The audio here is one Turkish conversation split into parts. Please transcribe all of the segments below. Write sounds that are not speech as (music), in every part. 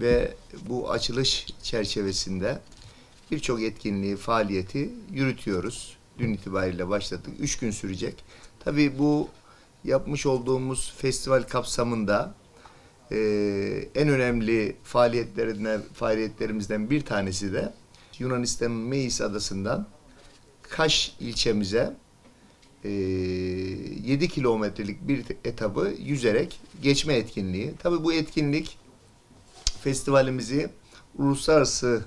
ve bu açılış çerçevesinde birçok etkinliği, faaliyeti yürütüyoruz. Dün itibariyle başladık. Üç gün sürecek. Tabii bu yapmış olduğumuz festival kapsamında e, en önemli faaliyetlerinden, faaliyetlerimizden bir tanesi de Yunanistan'ın Meis adasından Kaş ilçemize e, 7 kilometrelik bir etabı yüzerek geçme etkinliği. Tabii bu etkinlik festivalimizi uluslararası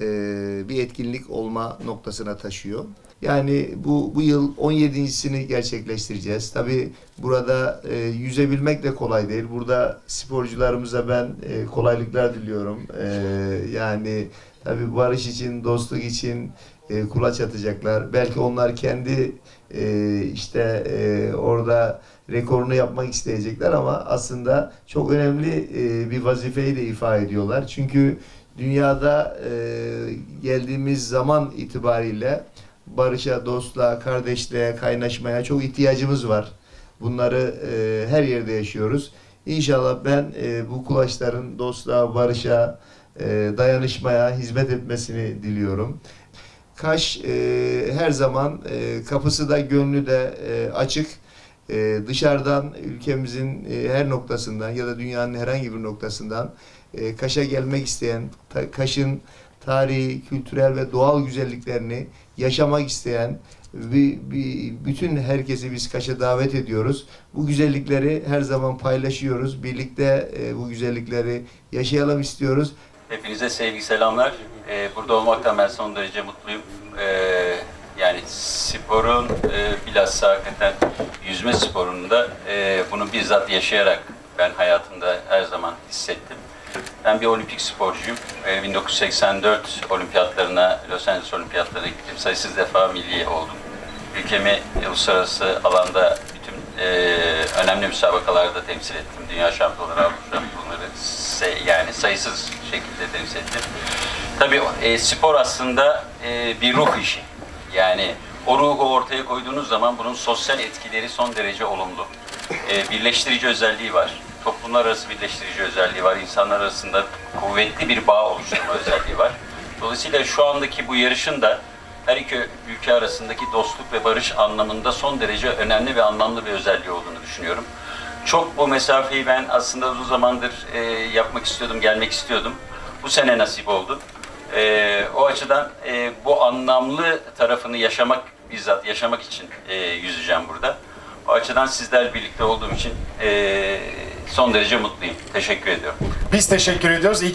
e, bir etkinlik olma noktasına taşıyor. Yani bu bu yıl 17.sini gerçekleştireceğiz. Tabii burada e, yüzebilmek de kolay değil. Burada sporcularımıza ben e, kolaylıklar diliyorum. E, yani tabii barış için, dostluk için e, kulaç atacaklar. Belki onlar kendi e, işte e, orada rekorunu yapmak isteyecekler ama aslında çok önemli e, bir vazifeyi de ifa ediyorlar. Çünkü dünyada e, geldiğimiz zaman itibariyle barışa, dostluğa, kardeşliğe, kaynaşmaya çok ihtiyacımız var. Bunları e, her yerde yaşıyoruz. İnşallah ben e, bu kulaçların dostluğa, barışa, e, dayanışmaya hizmet etmesini diliyorum. Kaş e, her zaman e, kapısı da gönlü de e, açık. E, dışarıdan ülkemizin e, her noktasından ya da dünyanın herhangi bir noktasından e, Kaş'a gelmek isteyen, ta- Kaş'ın tarihi, kültürel ve doğal güzelliklerini yaşamak isteyen bir, bir- bütün herkesi biz Kaş'a davet ediyoruz. Bu güzellikleri her zaman paylaşıyoruz. Birlikte e, bu güzellikleri yaşayalım istiyoruz. Hepinize sevgi selamlar. Ee, burada olmaktan ben son derece mutluyum. Ee, yani sporun e, bilhassa hakikaten yüzme sporunda e, bunu bizzat yaşayarak ben hayatımda her zaman hissettim. Ben bir olimpik sporcuyum. Ee, 1984 olimpiyatlarına, Los Angeles olimpiyatlarına gittim. Sayısız defa milli oldum. Ülkemi uluslararası alanda bütün e, önemli müsabakalarda temsil ettim. Dünya şampiyonları, Avrupa sayısız şekilde temsil ettim. Tabii e, spor aslında e, bir ruh işi. Yani o ruhu ortaya koyduğunuz zaman bunun sosyal etkileri son derece olumlu. E, birleştirici özelliği var. Toplumlar arası birleştirici özelliği var. İnsanlar arasında kuvvetli bir bağ oluşturma (laughs) özelliği var. Dolayısıyla şu andaki bu yarışın da her iki ülke arasındaki dostluk ve barış anlamında son derece önemli ve anlamlı bir özelliği olduğunu düşünüyorum. Çok bu mesafeyi ben aslında uzun zamandır e, yapmak istiyordum, gelmek istiyordum. Bu sene nasip oldu. E, o açıdan e, bu anlamlı tarafını yaşamak, bizzat yaşamak için e, yüzeceğim burada. O açıdan sizlerle birlikte olduğum için e, son derece mutluyum. Teşekkür ediyorum. Biz teşekkür ediyoruz. İyi